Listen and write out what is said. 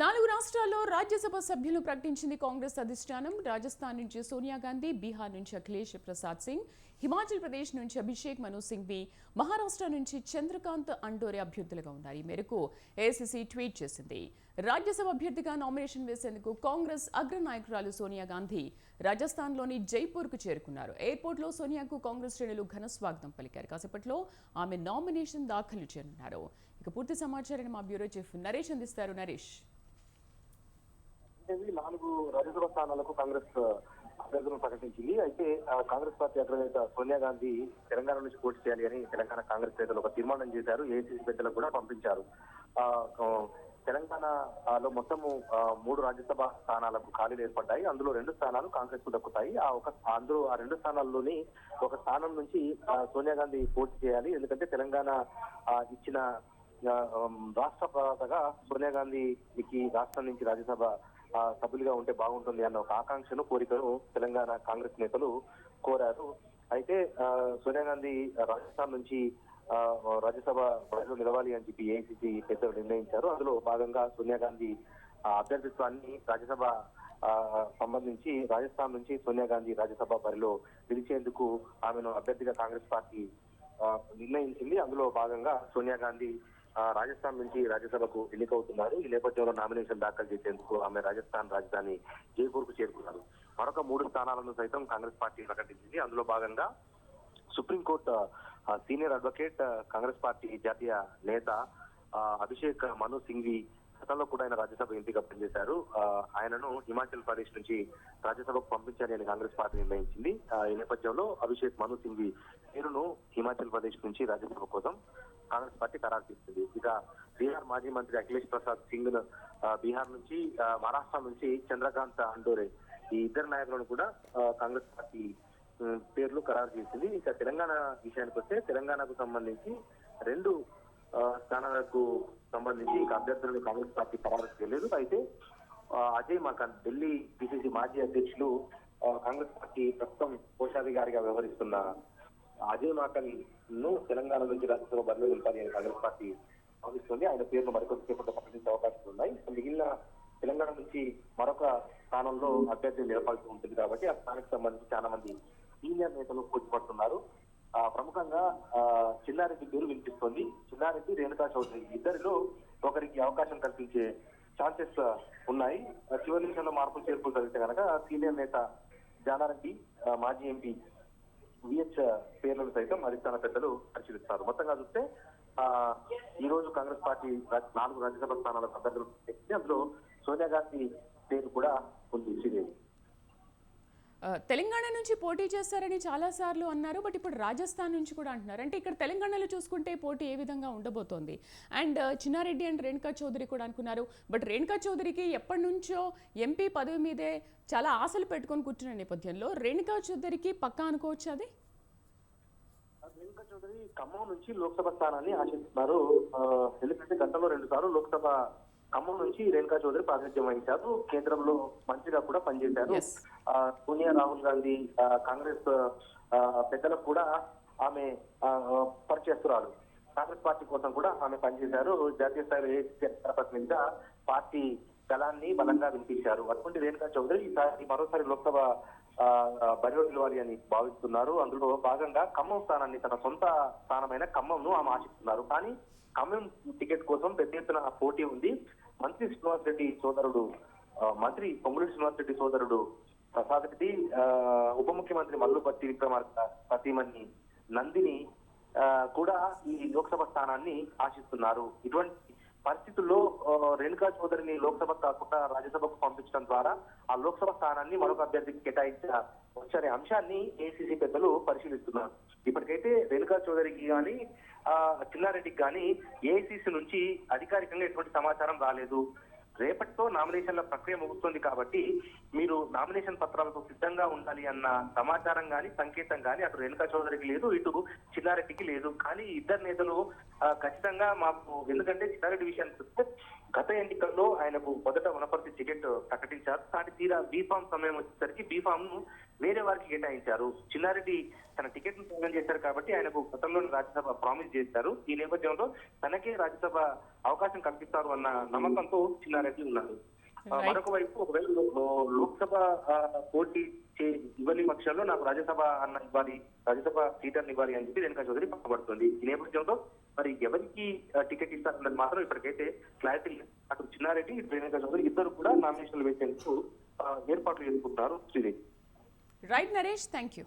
నాలుగు రాష్ట్రాల్లో రాజ్యసభ సభ్యులు ప్రకటించింది కాంగ్రెస్ అధిష్టానం. రాజస్థాన్ నుంచి సోనియా గాంధీ బీహార్ నుంచి అఖిలేష్ ప్రసాద్ సింగ్ హిమాచల్ ప్రదేశ్ నుంచి అభిషేక్ మను సింఘ్వి మహారాష్ట్ర నుంచి చంద్రకాంత్ అండోరే అభ్యర్థులుగా ఉన్నారు. ఈ మేరకు ఏసీసీ ట్వీట్ చేసింది. రాజ్యసభ అభ్యర్థిగా నామినేషన్ వేసేందుకు కాంగ్రెస్ అగ్ర నాయకురాలు సోనియా గాంధీ రాజస్థాన్లోని జైపూర్కు చేరుకున్నారు. ఎయిర్పోర్ట్లో సోనియాకు కాంగ్రెస్ శ్రేణులు ఘన స్వాగతం పలికారు. కాసేపట్లో ఆమె నామినేషన్ దాఖలు చేయనున్నారు. ఇక పూర్తి సమాచారాన్ని మా బ్యూరో చీఫ్ నరేష్ అందిస్తారు. నరేష్. అనేది నాలుగు రాజ్యసభ స్థానాలకు కాంగ్రెస్ అభ్యర్థులను ప్రకటించింది. అయితే ఆ, కాంగ్రెస్ పార్టీ అగ్రనేత సోనియా గాంధీ తెలంగాణ నుంచి పోటీ చేయాలి అని తెలంగాణ కాంగ్రెస్ నేతలు ఒక తీర్మానం చేశారు. ఏఐసీసీ పెద్దలకు కూడా పంపించారు. తెలంగాణ లో తెలంగాణలో మొత్తము మూడు రాజ్యసభ స్థానాలకు ఖాళీలు ఏర్పడ్డాయి. అందులో రెండు స్థానాలు కాంగ్రెస్కు దక్కుతాయి. ఆ ఒక అందులో ఆ రెండు స్థానాల్లోని ఒక స్థానం నుంచి ఆ, సోనియా గాంధీ పోటీ చేయాలి. ఎందుకంటే తెలంగాణ ఆ, ఇచ్చిన రాష్ట్ర ఉమ్, సోనియా గాంధీకి రాష్ట్రం నుంచి రాజ్యసభ సభ్యులుగా ఉంటే బాగుంటుంది అన్న ఒక ఆకాంక్షను కోరికను తెలంగాణ కాంగ్రెస్ నేతలు కోరారు. అయితే సోనియా గాంధీ రాజస్థాన్ నుంచి రాజ్యసభ ప్రజలు నిలవాలి అని చెప్పి ఏఐసిసి పెద్దలు నిర్ణయించారు. అందులో భాగంగా సోనియా గాంధీ ఆ, అభ్యర్థిత్వాన్ని రాజ్యసభ సంబంధించి రాజస్థాన్ నుంచి సోనియా గాంధీ రాజ్యసభ బరిలో నిలిచేందుకు ఆమెను అభ్యర్థిగా కాంగ్రెస్ పార్టీ నిర్ణయించింది. అందులో భాగంగా సోనియా గాంధీ రాజస్థాన్ నుంచి రాజ్యసభకు ఎన్నికవుతున్నారు. ఈ నేపథ్యంలో నామినేషన్ దాఖలు చేసేందుకు ఆమె రాజస్థాన్ రాజధాని జైపూర్కు చేరుకున్నారు. మరొక మూడు స్థానాలను సైతం కాంగ్రెస్ పార్టీ ప్రకటించింది. అందులో భాగంగా Supreme Court senior advocate Congress party జాతీయ నేత అభిషేక్ మను సింఘ్వి గతంలో కూడా ఆయన రాజ్యసభ ఎంపిక పనిచేశారు. ఆయనను హిమాచల్ ప్రదేశ్ నుంచి రాజ్యసభకు పంపించాలి అని కాంగ్రెస్ పార్టీ నిర్ణయించింది. ఈ నేపథ్యంలో అభిషేక్ మను సింఘ్వి పేరును హిమాచల్ ప్రదేశ్ నుంచి రాజ్యసభ కోసం కాంగ్రెస్ పార్టీ ఖరారు చేసింది. ఇక బీహార్ మాజీ మంత్రి అఖిలేష్ ప్రసాద్ సింగ్ బీహార్ నుంచి మహారాష్ట్ర నుంచి చంద్రకాంత్ అండోరే ఈ ఇద్దరు నాయకులను కూడా కాంగ్రెస్ పార్టీ పేర్లు ఖరారు చేసింది. ఇక తెలంగాణ విషయానికి వస్తే తెలంగాణకు సంబంధించి రెండు స్థానాలకు సంబంధించి ఇక అభ్యర్థులను కాంగ్రెస్ పార్టీ ఖరారు చేయలేదు. అయితే అజయ్ మకాన్ ఢిల్లీ పిసిసి మాజీ అధ్యక్షులు కాంగ్రెస్ పార్టీ ప్రస్తుతం కోశాధికారిగా వ్యవహరిస్తున్న అజయ్ మాకల్ను తెలంగాణ నుంచి రాజ్యసభ బదిలీ నింపాలి అని కాంగ్రెస్ పార్టీ భావిస్తుంది ఆయన పేరును మరికొద్దిసేపట్లో ప్రకటించే అవకాశాలు ఉన్నాయి. మిగిలిన తెలంగాణ నుంచి మరొక స్థానంలో అభ్యర్థి నిలపాల్సి ఉంటుంది కాబట్టి ఆ స్థానానికి సంబంధించి చాలా మంది సీనియర్ నేతలు పోటీ పడుతున్నారు ఆ, ప్రముఖంగా ఆ, చిన్నారెడ్డి పేరు వినిపిస్తోంది. చిన్నారెడ్డి రేణుకా చౌదరి ఇద్దరిలో ఒకరికి అవకాశం కల్పించే ఛాన్సెస్ ఉన్నాయి. చివరి నిమిషంలో మార్పులు చేర్పులు జరిగితే కనుక సీనియర్ నేత జానారెడ్డి మాజీ ఎంపీ విహెచ్ పేర్లను సైతం అధిష్టాన పెద్దలు పరిశీలిస్తారు. మొత్తంగా చూస్తే ఆ ఈ రోజు కాంగ్రెస్ పార్టీ నాలుగు రాజ్యసభ స్థానాలకు అభ్యర్థులు అందులో సోనియా గాంధీ పేరు కూడా ఉంది. శ్రీదేవి తెలంగాణ నుంచి పోటీ చేస్తారని చాలాసార్లు అన్నారు బట్ ఇప్పుడు రాజస్థాన్ నుంచి కూడా అంటున్నారు. అంటే ఇక్కడ తెలంగాణలో చూసుకుంటే పోటీ ఏ విధంగా ఉండబోతోంది? అండ్ చిన్నారెడ్డి అండ్ రేణుకా చౌదరి కూడా అనుకున్నారు బట్ రేణుకా చౌదరికి ఎప్పటి నుంచో ఎంపీ పదవి మీదే చాలా ఆశలు పెట్టుకొని కూర్చున్న నేపథ్యంలో రేణుకా చౌదరికి పక్కా అనుకోవచ్చు అది? రేణుకా చౌదరి ఖమ్మం నుంచి లోక్సభ స్థానాన్ని ఆశిస్తున్నారు. ఎందుకంటే గతంలో రెండు సార్లు లోక్సభ ఖమ్మం నుంచి రేణుకా చౌదరి ప్రాతినిధ్యం వహించారు. కేంద్రంలో మంత్రిగా కూడా పనిచేశారు. సోనియా రాహుల్ గాంధీ కాంగ్రెస్ పెద్దలకు కూడా ఆమె పరిచయస్తురాలు. కాంగ్రెస్ పార్టీ కోసం కూడా ఆమె పనిచేశారు. జాతీయ స్థాయిలో ఏ ప్రతినిధిగా పార్టీ గలాన్ని బలంగా వినిపించారు. అటువంటి రేణుకా చౌదరి ఈసారి మరోసారి లోక్సభ బరిలో నిలవాలి అని భావిస్తున్నారు. అందులో భాగంగా ఖమ్మం స్థానాన్ని తన సొంత స్థానమైన ఖమ్మంను ఆమె ఆశిస్తున్నారు. కానీ ఖమ్మం టికెట్ కోసం పెద్ద ఎత్తున పోటీ ఉంది. మంత్రి శ్రీనివాస్ రెడ్డి సోదరుడు మంత్రి పొంగుడి శ్రీనివాస్ రెడ్డి సోదరుడు ప్రసాద్ రెడ్డి ఆ, ఉప ముఖ్యమంత్రి మల్లుపట్టి విక్రమార్క సతీమణి నందిని ఆ, కూడా ఈ లోక్సభ స్థానాన్ని ఆశిస్తున్నారు. ఇటువంటి పరిస్థితుల్లో రేణుకా చౌదరిని లోక్సభ కాకుండా రాజ్యసభకు పంపించడం ద్వారా ఆ లోక్సభ స్థానాన్ని మరొక అభ్యర్థికి కేటాయించిన వచ్చే అంశాన్ని ఏసీసీ పెద్దలు పరిశీలిస్తున్నారు. ఇప్పటికైతే రేణుకా చౌదరికి కానీ ఆ చిన్నారెడ్డికి కానీ ఏఐసీసీ నుంచి అధికారికంగా ఎటువంటి సమాచారం రాలేదు. రేపటితో నామినేషన్ల ప్రక్రియ ముగుస్తుంది కాబట్టి మీరు నామినేషన్ పత్రాలతో సిద్ధంగా ఉండాలి అన్న సమాచారం కానీ సంకేతం కానీ అటు రేణుకా చౌదరికి లేదు ఇటు చిన్నారెడ్డికి లేదు. కానీ ఇద్దరు నేతలు ఖచ్చితంగా మాకు ఎందుకంటే చిన్నారెడ్డి విషయానికి వస్తే గత ఎన్నికల్లో ఆయనకు మొదట వనపర్తి టికెట్ ప్రకటించారు. కానీ తీరా బీఫామ్ సమయం వచ్చేసరికి బీఫామ్ను వేరే వారికి కేటాయించారు. చిన్నారెడ్డి తన టికెట్ను త్యాగం చేశారు కాబట్టి ఆయనకు గతంలోని రాజ్యసభ ప్రామిస్ చేశారు. ఈ నేపథ్యంలో తనకే రాజ్యసభ అవకాశం కల్పిస్తారు అన్న నమ్మకంతో చిన్నారెడ్డి ఉన్నారు ఆ, Right. మరొక వైపు ఒకవేళ లోక్సభ పోటీ ఇవ్వని పక్షంలో నాకు రాజ్యసభ అన్న ఇవ్వాలి రాజ్యసభ సీట్ అన్న ఇవ్వాలి అని చెప్పి రేణుకా చౌదరి పక్కబడుతుంది ఈ నేపథ్యంలో మరి ఎవరికి టికెట్ ఇస్తారన్నది మాత్రం ఇప్పటికైతే క్లారిటీ లేదు. అటు చిన్నారెడ్డి ఇటు రేణుకా చౌదరి ఇద్దరు కూడా నామినేషన్లు వేసేందుకు ఏర్పాట్లు చేసుకుంటున్నారు Sridevi. Right Naresh thank you